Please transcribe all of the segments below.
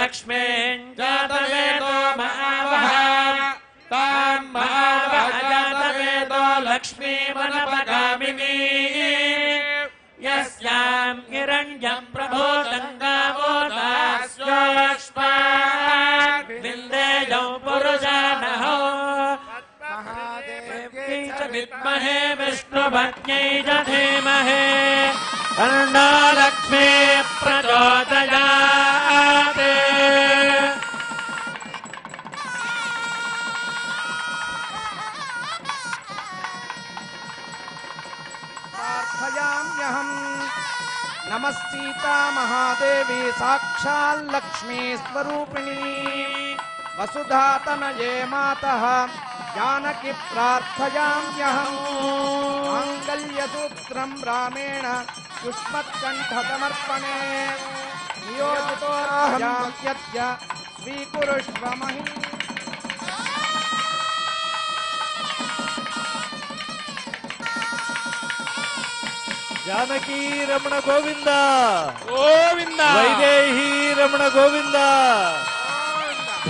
लक्ष्मीं जातवेदो महावः तां महावः जातवेदो लक्ष्मीमनपगामिनी यस्यां हिरण्यं प्रभो गङ्गावो दास्योष्मा निन्देयौ पुरुषाणहो विद्महे विष्णुभक्त्यै च धीमहे अन्ना लक्ष्मी हम नमः सीता महादेवी साक्षाल्लक्ष्मीस्वरूपिणी वसुधातनये मातः। जानकि प्रार्थयाम्यहम् माङ्गल्यसूत्रम् रामेण युष्मत्कण्ठसमर्पणे नियोजितोऽहं यस्य स्वीकुरुष्व महिम्। జానకీ రమణ గోవింద. గోవింద. వైదేహీ రమణ గోవింద.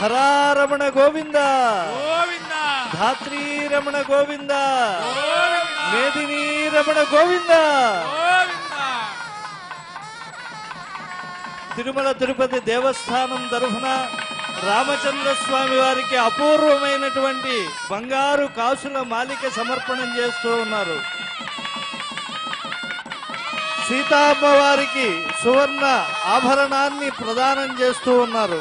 ధరారమణ గోవింద. గోవింద. ధాత్రీ రమణ గోవింద. మేదినీ రమణ గోవింద. తిరుమల తిరుపతి దేవస్థానం తరఫున రామచంద్ర స్వామి వారికి అపూర్వమైనటువంటి బంగారు కాసుల మాలిక సమర్పణం చేస్తూ ఉన్నారు. సీతామ్మవారికి సువర్ణ ఆభరణాన్ని ప్రదానం చేస్తూ ఉన్నారు.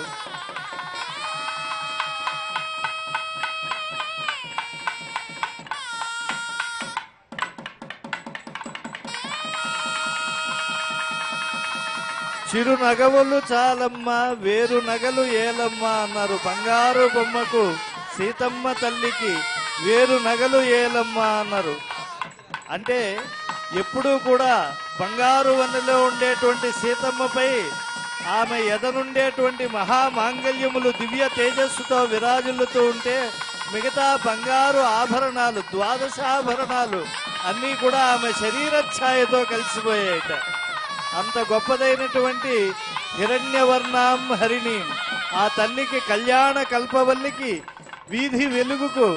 చిరు నగవులు చాలమ్మ వేరు నగలు ఏలమ్మ అన్నారు. బంగారు బొమ్మకు సీతమ్మ తల్లికి వేరు నగలు ఏలమ్మ అన్నారు. అంటే ఎప్పుడూ కూడా బంగారు వనలో ఉండేటువంటి సీతమ్మపై ఆమె ఎదనుండేటువంటి మహామాంగల్యములు దివ్య తేజస్సుతో విరాజిల్లుతూ ఉంటే మిగతా బంగారు ఆభరణాలు ద్వాదశాభరణాలు అన్నీ కూడా ఆమె శరీర ఛాయతో కలిసిపోయాయట. అంత గొప్పదైనటువంటి హిరణ్యవర్ణాం హరిణి ఆ తల్లికి కళ్యాణ కల్పవల్లికి వీధి వెలుగుకు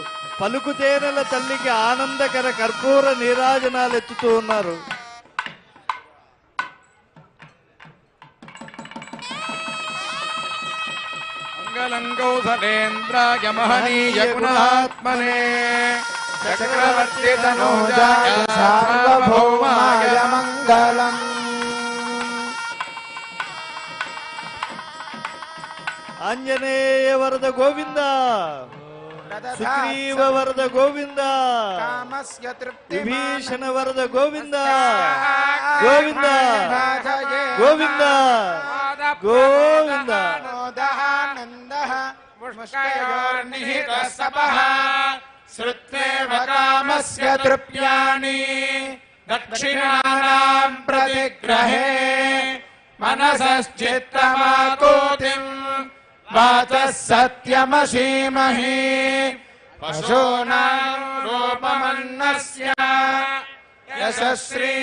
పలుకుతేనెల తల్లికి ఆనందకర కర్పూర నీరాజనాలు ఎత్తుతూ ఉన్నారు. मङ्गलङ्गौसलेन्द्राय महनीय गुणात्मने चक्रवर्तितनोजाय सार्वभौमाय मङ्गलम् ಆಂಜನೇಯ ವರದ ಗೋವಿಂದ ಸುಗ್ರೀವ ವರದ ಗೋವಿಂದ ವಿಭೀಷಣ ವರದ ಗೋವಿಂದ ಗೋವಿಂದ ಗೋವಿಂದ ಗೋವಿಂದ आनन्दः मुष्कयोर्निहितः सपः श्रुत्वेव प्रतिग्रहे। मनसिति वाच सत्यमशीमहि पशूना यशस्त्री